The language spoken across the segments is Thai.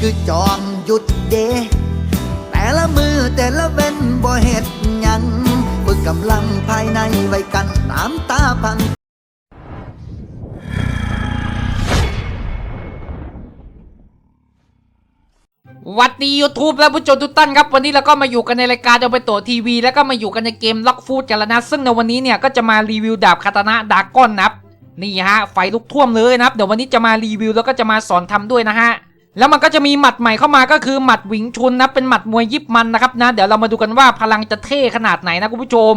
คือจอมหยุดเด แต่ละมือแต่ละเว้นบ่เฮ็ดยังฝึกกำลังภายในไว้กันน้ำตาพังวัดดี YouTube และผู้ชมทุกท่านครับวันนี้เราก็มาอยู่กันในรายการเอาไปโตทีวี แล้วก็มาอยู่กันในเกมล็อกฟูดกันแล้วนะ ซึ่งในวันนี้เนี่ยก็จะมารีวิวดาบคาตานะดาก้อนนับนี่ฮะไฟลุกท่วมเลยนะครับ เดี๋ยววันนี้จะมารีวิวแล้วก็จะมาสอนทำด้วยนะฮะ แล้วมันก็จะมีหมัดใหม่เข้ามาก็คือหมัดหวิงชุนนะเป็นหมัดมวยยิบมันนะครับนะ เดี๋ยวเรามาดูกันว่าพลังจะเท่ขนาดไหนนะคุณผู้ชม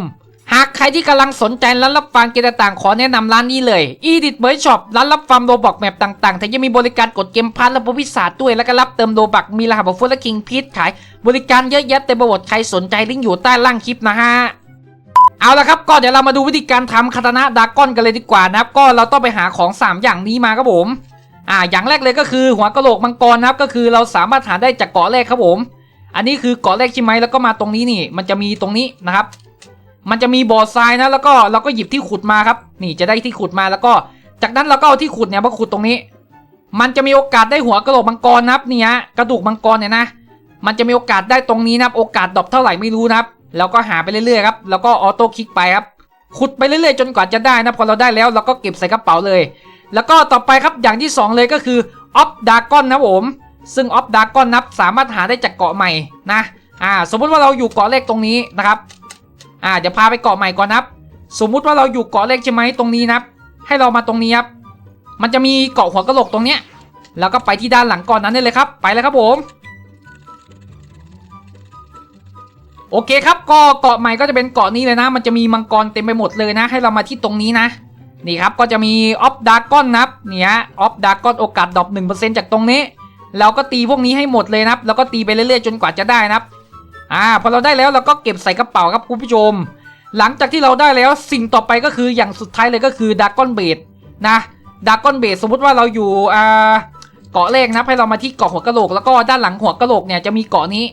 หากใครที่กำลังสนใจร้านรับฟังเกมต่างๆ ขอแนะนำร้านนี้เลย e d i t b u r Shop ร้านรับฟังโรบอกแมปต่างๆแถมยังมีบริการกดเกมพันและบริษัทด้วยแล้วก็รับเติมโดบักมีรหัสบัฟเฟอร์และคิงพีทขาย บริการเยอะแยะเต็มไปหมดใครสนใจลิงก์อยู่ใต้ล่างคลิปนะฮะเอาละครับก็เดี๋ยวเรามาดูวิธีการทำคาตานะดากอนกันเลยดีกว่านะครับ ก็เราต้องไปหาของ 3 อย่างนี้มาครับผม อ่าอย่างแรกเลยก็คือหัวกะโหลกมังกรนะครับก็คือเราสามารถหาได้จากเกาะแรกครับผม อันนี้คือเกาะแรกใช่ไหมแล้วก็มาตรงนี้นี่ มันจะมีตรงนี้นะครับ มันจะมีบ่อทรายนะแล้วก็เราก็หยิบที่ขุดมาครับ นี่จะได้ที่ขุดมาแล้วก็ จากนั้นเราก็เอาที่ขุดเนี่ยมาขุดตรงนี้ มันจะมีโอกาสได้หัวกะโหลกมังกรนะครับเนี่ยกระดูกมังกรเนี่ยนะ มันจะมีโอกาสได้ตรงนี้นะครับ โอกาสดรอปเท่าไหร่ไม่รู้นะครับแล้วก็หาไปเรื่อยๆครับแล้วก็ออโต้คลิกไปครับขุดไปเรื่อยๆจนกว่าจะได้นะพอเราได้แล้วเราก็เก็บใส่กระเป๋าเลย แล้วก็ต่อไปครับอย่างที่สองเลยก็คือออฟดากอนนะผม ซึ่งออฟดากอนนับสามารถหาได้จากเกาะใหม่นะอ่าสมมุติว่าเราอยู่เกาะเลขตรงนี้นะครับอ่าเดี๋ยวพาไปเกาะใหม่ก่อนนับ สมมุติว่าเราอยู่เกาะเลขใช่ไหมตรงนี้นับ ให้เรามาตรงนี้ครับมันจะมีเกาะหัวกระโหลกตรงเนี้ยแล้วก็ไปที่ด้านหลังก่อนนั้นได้เลยครับ ไปเลยครับผม โอเคครับก็เกาะใหม่ก็จะเป็นเกาะนี้เลยนะ มันจะมีมังกรเต็มไปหมดเลยนะ ให้เรามาที่ตรงนี้นะ นี่ครับก็จะมีออฟดากอนนะครับเนี่ยออฟดากอนโอกาสดรอปหนึ่งเปอร์เซ็นต์จากตรงนี้เราก็ตีพวกนี้ให้หมดเลยนะครับ แล้วก็ตีไปเรื่อยๆ จนกว่าจะได้นะครับ อ่าพอเราได้แล้วเราก็เก็บใส่กระเป๋าครับคุณผู้ชม หลังจากที่เราได้แล้วสิ่งต่อไปก็คืออย่างสุดท้ายเลยก็คือดากอนเบดนะดากอนเบดสมมุติว่าเราอยู่อ่าเกาะแรกนะให้เรามาที่เกาะหัวกะโหลกแล้วก็ด้านหลังหัวกะโหลกเนี่ยจะมีเกาะนี้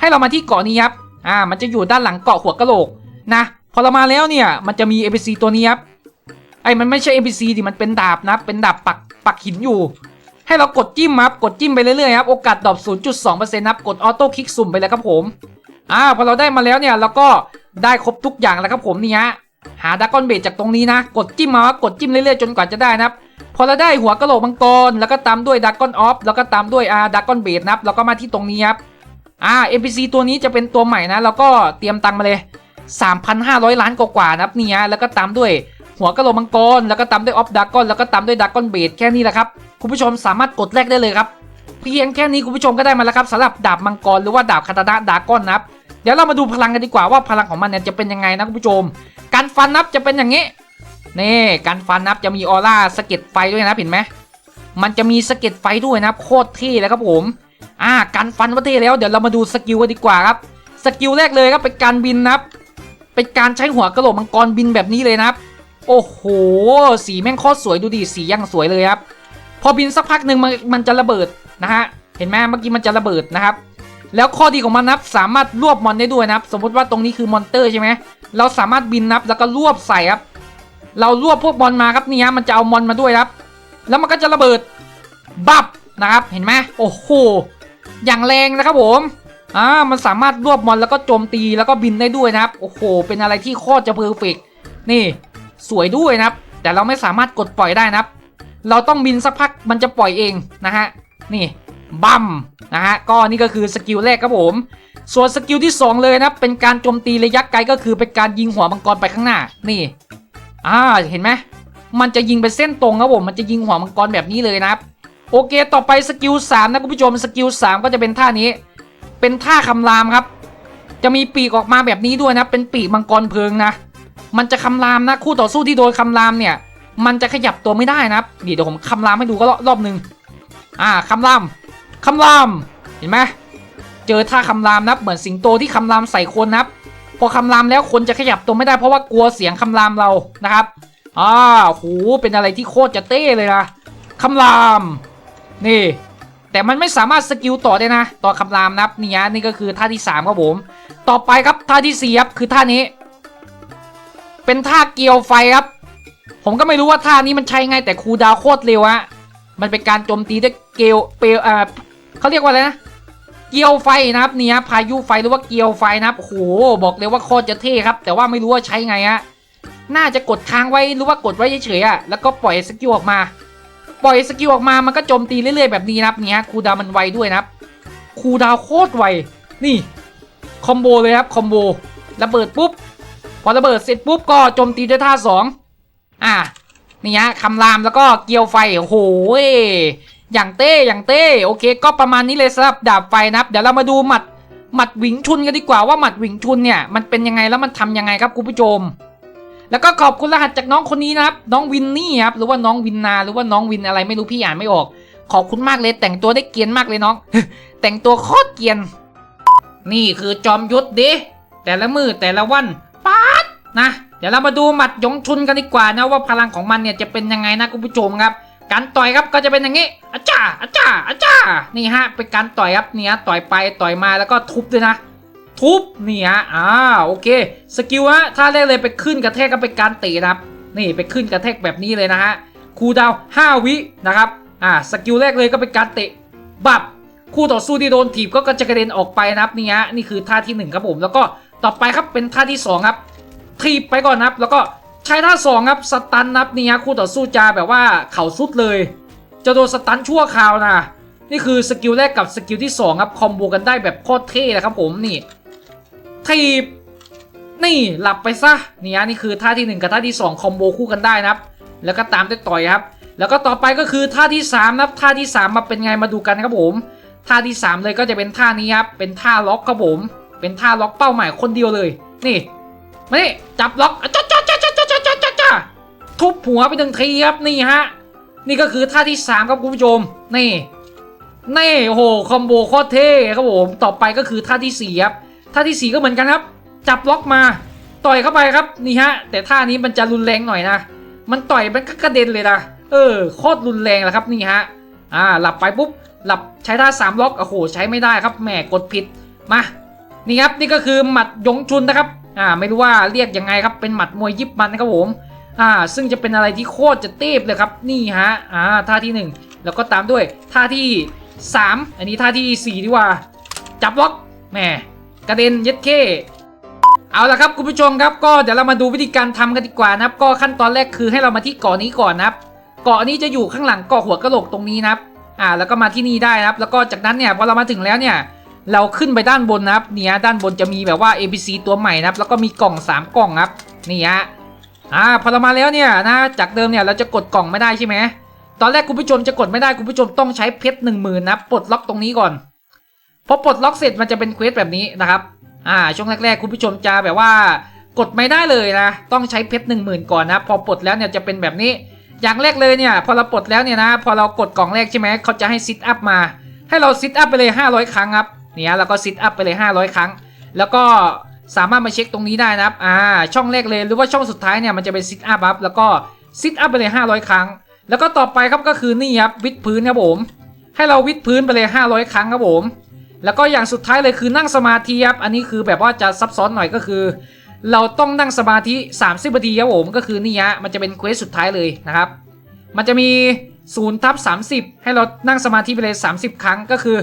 ให้เรามาที่เกาะนี้ครับอ่ามันจะอยู่ด้านหลังเกาะหัวกะโหลกนะพอเรามาแล้วเนี่ยมันจะมี NPC ตัวนี้ครับ ไอ้มันไม่ใช่ NPC ดิมันเป็นดาบนะเป็นดาบปักปักหินอยู่ ให้เรากดจิ้มครับกดจิ้มไปเรื่อยๆครับโอกาสดรอป0.2%นะครับกดออโต้คลิกสุ่มไปเลยครับผมอ่าพอเราได้มาแล้วเนี่ยเราก็ได้ครบทุกอย่างแล้วครับผมนี่ฮะหาดากก้อนเบดจากตรงนี้นะ กดจิ้มมาว่ากดจิ้มเรื่อยๆจนกว่าจะได้นะครับ พอเราได้หัวกะโหลกมังกร แล้วก็ตามด้วยดากก้อนออฟแล้วก็ตามด้วยอาดากก้อนเบดนะครับแล้วก็มาที่ตรงนี้ครับอ่า NPC ตัวนี้จะเป็นตัวใหม่นะ แล้วก็เตรียมตังค์มาเลย 3,500 ล้านกว่าๆนะครับนี่ฮะแล้วก็ตามด้วย หัวกะโหลกมังกรแล้วก็ตามด้วยออฟดากอนแล้วก็ตามด้วยดากอนเบดแค่นี้แหละครับคุณผู้ชมสามารถกดแลกได้เลยครับเพียงแค่นี้คุณผู้ชมก็ได้มาแล้วครับสำหรับดาบมังกรหรือว่าดาบคาตานะดากอนนะครับเดี๋ยวเรามาดูพลังกันดีกว่าว่าพลังของมันเนี่ยจะเป็นยังไงนะคุณผู้ชม การฟันนับจะเป็นอย่างนี้นี่การฟันนับจะมีออร่าสะเก็ดไฟด้วยนะเห็นไหมมันจะมีสะเก็ดไฟด้วยนะโคตรเท่เลยครับผมอ่าการฟันว่าเท่แล้วเดี๋ยวเรามาดูสกิลกันดีกว่าครับสกิลแรกเลยครับเป็นการบินนะครับเป็นการใช้หัวกระโหลกมังกรบินแบบนี้เลยนะครับ โอ้โห สีแม่งโคตรสวยดูดิสียังสวยเลยครับ พอบินสักพักหนึ่งมันมันจะระเบิดนะฮะเห็นไหมเมื่อกี้มันจะระเบิดนะครับ แล้วข้อดีของมันนับสามารถรวบมอนได้ด้วยนะครับ สมมติว่าตรงนี้คือมอนเตอร์ใช่ไหมเราสามารถบินนับแล้วก็รวบใส่ครับ เรารวบพวกมอนมาครับนี่ฮะมันจะเอามอนมาด้วยครับ แล้วมันก็จะระเบิดบับนะครับ เห็นไหมโอ้โหอย่างแรงนะครับผมอ่ามันสามารถรวบมอนแล้วก็โจมตีแล้วก็บินได้ด้วยนะครับ โอ้โห เป็นอะไรที่โคตรจะเพอร์เฟกต์นี่ สวยด้วยนะครับ แต่เราไม่สามารถกดปล่อยได้นะครับ เราต้องบินสักพักมันจะปล่อยเองนะฮะนี่บัมนะฮะก็นี่ก็คือสกิลแรกครับผม ส่วนสกิลที่ 2 เลยนะเป็นการโจมตีระยะไกลก็คือเป็นการยิงหัวมังกรไปข้างหน้านี่อ่าเห็นไหมมันจะยิงเป็นเส้นตรงครับผมมันจะยิงหัวมังกรแบบนี้เลยนะครับ โอเคต่อไปสกิล3นะคุณผู้ชมสกิล3ก็จะเป็นท่านี้ เป็นท่าคำรามครับ จะมีปีกออกมาแบบนี้ด้วยนะเป็นปีกมังกรเพลิงนะ มันจะคำรามนะคู่ต่อสู้ที่โดนคำรามเนี่ย มันจะขยับตัวไม่ได้นะครับนี่เดี๋ยวผมคำรามให้ดูก็รอบหนึ่งอ่าคำรามคำรามเห็นไหมเจอท่าคำรามนับเหมือนสิงโตที่คำรามใส่คนนะครับพอคำรามแล้วคนจะขยับตัวไม่ได้เพราะว่ากลัวเสียงคำรามเรานะครับอ่าโหเป็นอะไรที่โคตรจะเต้เลยนะคำรามนี่แต่มันไม่สามารถสกิลต่อได้นะ ต่อคำรามนะครับนี่ฮะนี่ก็คือท่าที่ 3 ครับผม ต่อไปครับท่าที่4ครับคือท่านี้ เป็นท่าเกียวไฟครับ ผมก็ไม่รู้ว่าท่านี้มันใช้ไงแต่คูดาวโคตรเร็วฮะมันเป็นการโจมตีด้วยเกลเปลอ่าเขาเรียกว่าอะไรนะเกียวไฟนะครับเนี่ยพายุไฟหรือว่าเกียวไฟนะครับโอ้โหบอกเลยว่าโคตรจะเท่ครับ แต่ว่าไม่รู้ว่าใช้ไงฮะน่าจะกดค้างไว้หรือว่ากดไว้เฉยๆอะแล้วก็ปล่อยสกิลออกมา ปล่อยสกิลออกมามันก็โจมตีเรื่อยๆแบบนี้นะครับเนี่ยคูดาวมันไวด้วยนะครับคูดาวโคตรไวนี่คอมโบเลยครับคอมโบระเบิดปุ๊บ พอระเบิดเสร็จปุ๊บก็โจมตีด้วยท่าสองอะนี่ฮะคำรามแล้วก็เกียวไฟโอ้โหอย่างเต้อย่างเต้โอเค ก็ประมาณนี้เลยสำหรับดาบไฟนะครับ เดี๋ยวเรามาดูหมัดหมัดหวิงชุนกันดีกว่าว่าหมัดหวิงชุนเนี่ยมันเป็นยังไงแล้วมันทำยังไงครับคุณผู้ชม แล้วก็ขอบคุณรหัสจากน้องคนนี้นะครับ น้องวินนี่ครับหรือว่าน้องวินนา หรือว่าน้องวินอะไรไม่รู้พี่อ่านไม่ออก ขอบคุณมากเลยแต่งตัวได้เกียนมากเลยน้อง แต่งตัวโคตรเกียน นี่คือจอมยุทธดิแต่ละมือแต่ละวัน ป๊าดนะ เดี๋ยวเรามาดูหมัดยงชุนกันดีกว่านะว่าพลังของมันเนี่ยจะเป็นยังไงนะคุณผู้ชมครับ การต่อยครับก็จะเป็นอย่างนี้อาจ้าอาจ้าอาจ้านี่ฮะเป็นการต่อยครับเนี่ฮะต่อยไปต่อยมาแล้วก็ทุบด้วยนะ ทุบนี่ฮะอ่าโอเค สกิลฮะท่าแรกเลยไปขึ้นกระแทกก็เป็นการเตะนะครับ นี่ไปขึ้นกระแทกแบบนี้เลยนะฮะคูดาวน์5วินะครับอ่าสกิลแรกเลยก็เป็นการเตะบับคู่ต่อสู้ที่โดนถีบก็จะกระเด็นออกไปนะครับนี่ฮะนี่คือท่าที่หนึ่งครับผมแล้วก็ ต่อไปครับเป็นท่าที่สองครับถีบไปก่อนนะครับ แล้วก็ใช้ท่าสองครับสตันนับนี่ฮะคู่ต่อสู้จะแบบว่าเข่าสุดเลย จะโดนสตันชั่วคราวนะนี่คือสกิลแรกกับสกิลที่สองครับคอมโบกันได้แบบโคตรเท่เลยครับผมนี่ถีบนี่หลับไปซะนี่ฮะนี่คือท่าที่หนึ่งกับท่าที่สองคอมโบคู่กันได้นะครับ แล้วก็ตามด้วยต่อยครับ แล้วก็ต่อไปก็คือท่าที่สามนะครับท่าที่สามมาเป็นไงมาดูกันครับผมท่าที่สามเลยก็จะเป็นท่านี้ครับเป็นท่าล็อกครับผม เป็นท่าล็อกเป้าหมายคนเดียวเลย นี่มานี่จับล็อกจ้าจ้าจ้าจ้าจ้าจ้าจ้าจ้าทุบหัวไปหนึ่งทีครับนี่ฮะนี่ก็คือท่าที่สามครับคุณผู้ชมนี่นี่โอ้โหคอมโบโคตรเท่ครับผมต่อไปก็คือท่าที่สี่ครับท่าที่สี่ก็เหมือนกันครับ จับล็อกมาต่อยเข้าไปครับนี่ฮะ แต่ท่านี้มันจะรุนแรงหน่อยนะ มันต่อยมันก็กระเด็นเลยนะเออโคตรรุนแรงแหละครับนี่ฮะอ่าหลับไปปุ๊บหลับใช้ท่าสามล็อกโอ้โหใช้ไม่ได้ครับแหมกดผิดมา นี่ครับนี่ก็คือหมัดยงชุนนะครับอ่าไม่รู้ว่าเรียกยังไงครับเป็นหมัดมวยยิบมันนะครับผมอ่าซึ่งจะเป็นอะไรที่โคตรจะเต้บเลยครับนี่ฮะอ่าท่าที่หนึ่งแล้วก็ตามด้วยท่าที่สามอันนี้ท่าที่สี่ดีกว่า จับล็อกแหมกระเด็นเย็ดเข้เอาละครับคุณผู้ชมครับก็เดี๋ยวเรามาดูวิธีการทำกันดีกว่านะครับ ก็ขั้นตอนแรกคือให้เรามาที่เกาะนี้ก่อนนะครับ เกาะนี้จะอยู่ข้างหลังเกาะหัวกระโหลกตรงนี้นะครับอ่าแล้วก็มาที่นี่ได้นะครับ แล้วก็จากนั้นเนี่ยพอเรามาถึงแล้วเนี่ย เราขึ้นไปด้านบนนะครับเนี่ยด้านบนจะมีแบบว่า ABC ตัวใหม่นะครับ แล้วก็มีกล่อง 3 กล่องครับนี่ฮะอ่าพอเรามาแล้วเนี่ยนะจากเดิมเนี่ยเราจะกดกล่องไม่ได้ใช่ไหมตอนแรกคุณผู้ชมจะกดไม่ได้คุณผู้ชมต้องใช้เพชรหนึ่งหมื่นนะปลดล็อกตรงนี้ก่อนพอปลดล็อกเสร็จมันจะเป็นเควสแบบนี้นะครับอ่าช่วงแรกๆ คุณผู้ชมจะแบบว่ากดไม่ได้เลยนะ ต้องใช้เพชรหนึ่งหมื่นก่อนนะ พอปลดแล้วเนี่ยจะเป็นแบบนี้ อย่างแรกเลยเนี่ย พอเราปลดแล้วเนี่ยนะ พอเรากดกล่องแรกใช่ไหมเขาจะให้ซิทอัพมา ให้เราซิทอัพไปเลย 500 ครั้งครับ เนี่ยเราก็ซิทอัพไปเลย 500 ครั้ง แล้วก็สามารถมาเช็คตรงนี้ได้นะครับอ่าช่องแรกเลยหรือว่าช่องสุดท้ายเนี่ยมันจะเป็นซิทอัพครับแล้วก็ซิทอัพไปเลย 500 ครั้ง แล้วก็ต่อไปครับก็คือนี่ครับวิดพื้นครับผม ให้เราวิดพื้นไปเลย 500 ครั้งครับผม แล้วก็อย่างสุดท้ายเลยคือนั่งสมาธิครับอันนี้คือแบบว่าจะซับซ้อนหน่อยก็คือ เราต้องนั่งสมาธิ 30นาทีครับผมก็คือนี่ฮะมันจะเป็นเควสสุดท้ายเลยนะครับ มันจะมี0ทับ30 ให้เรานั่งสมาธิไปเลย 30 ครั้งก็คือ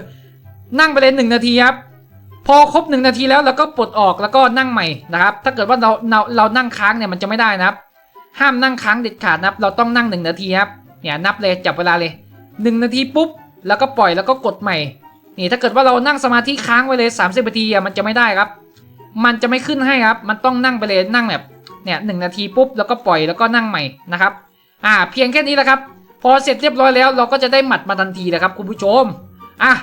นั่งไปเลย1นาทีครับพอครบ1นาทีแล้วเราก็ปลดออกแล้วก็นั่งใหม่นะครับ ถ้าเกิดว่าเราเราเรานั่งค้างเนี่ยมันจะไม่ได้นะครับ ห้ามนั่งค้างเด็ดขาดนะครับ เราต้องนั่ง1นาทีครับเนี่ยนับเลยจับเวลาเลย1นาทีปุ๊บแล้วก็ปล่อยแล้วก็กดใหม่นี่ถ้าเกิดว่าเรานั่งสมาธิค้างไว้เลย 30นาทีอะมันจะไม่ได้ครับ มันจะไม่ขึ้นให้ครับ มันต้องนั่งไปเลยนั่งแบบเนี่ยหนาทีปุ๊บแล้วก็ปล่อยแล้วก็นั่งใหม่นะครับ อ่า เพียงแค่นี้แหละครับ พอเสร็จเรียบร้อยแล้ว เราก็จะได้หมัดมาทันทีนะครับคุณผู้ชมอะ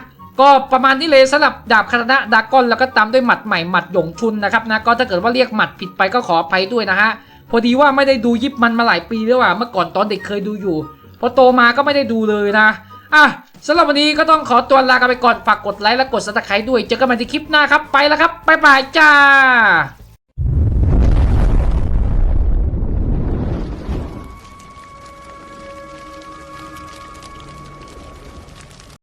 ก็ประมาณนี้เลยสำหรับดาบคาตานะดากอนแล้วก็ตามด้วยหมัดใหม่หมัดหยงชุนนะครับนะก็ถ้าเกิดว่าเรียกหมัดผิดไปก็ขออภัยด้วยนะฮะพอดีว่าไม่ได้ดูยิบมันมาหลายปีแล้วอะเมื่อก่อนตอนเด็กเคยดูอยู่ พอโตมาก็ไม่ได้ดูเลยนะอะสำหรับวันนี้ก็ต้องขอตัวลากันไปก่อนฝากกดไลค์และกดซับสไครต์ด้วยเจอกันใหม่ในคลิปหน้าครับไปแล้วครับบ๊ายบายจ้า